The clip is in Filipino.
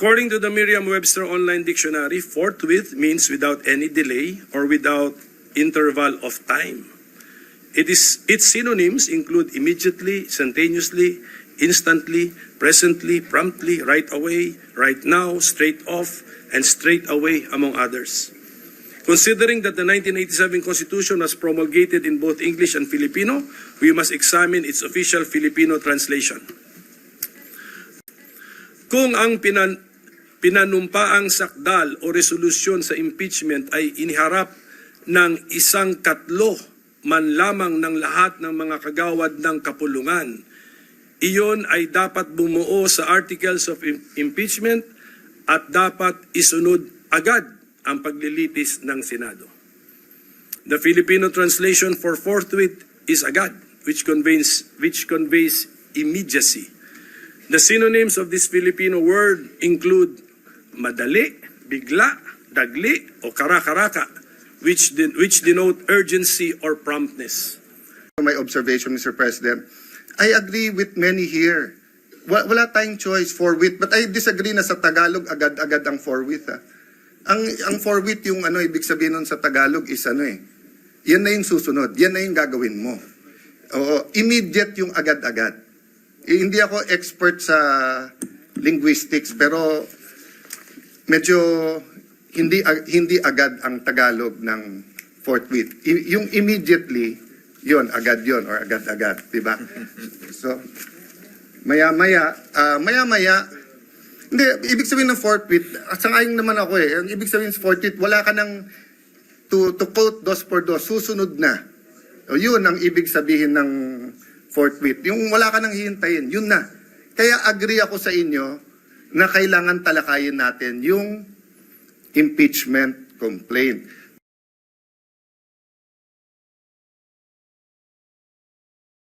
According to the Merriam-Webster Online Dictionary, forthwith means without any delay or without interval of time. It is, its synonyms include immediately, instantaneously, instantly, presently, promptly, right away, right now, straight off, and straight away, among others. Considering that the 1987 Constitution was promulgated in both English and Filipino, we must examine its official Filipino translation. Kung ang pinan, pinanumpaang sakdal o resolusyon sa impeachment ay iniharap ng isang katlo man lamang ng lahat ng mga kagawad ng kapulungan, iyon ay dapat bumuo sa articles of im- impeachment at dapat isunod agad ang paglilitis ng Senado. The Filipino translation for forthwith is agad, which conveys, which conveys immediacy. The synonyms of this Filipino word include madali, bigla, dagli, o karakaraka, which, de- which denote urgency or promptness. my observation, Mr. President. I agree with many here. Wa- Wala tayong choice forthwith, but I disagree na sa Tagalog agad-agad ang forthwith. Ah. Ang ang forthwith yung ano ibig sabihin nun sa Tagalog is ano eh. Yan na yung susunod, yan na yung gagawin mo. Oo, immediate yung agad-agad. Eh, hindi ako expert sa linguistics pero medyo hindi hindi agad ang Tagalog ng forthwith. I- yung immediately, yon agad yon or agad-agad, di ba? So, maya-maya, ah, maya-maya, hindi, ibig sabihin ng forthwith, at sangayon naman ako eh, ang ibig sabihin ng forthwith, wala ka ng, to, to quote dos por dos, susunod na. O yun ang ibig sabihin ng forthwith. Yung wala ka nang hihintayin, yun na. Kaya agree ako sa inyo na kailangan talakayin natin yung impeachment complaint.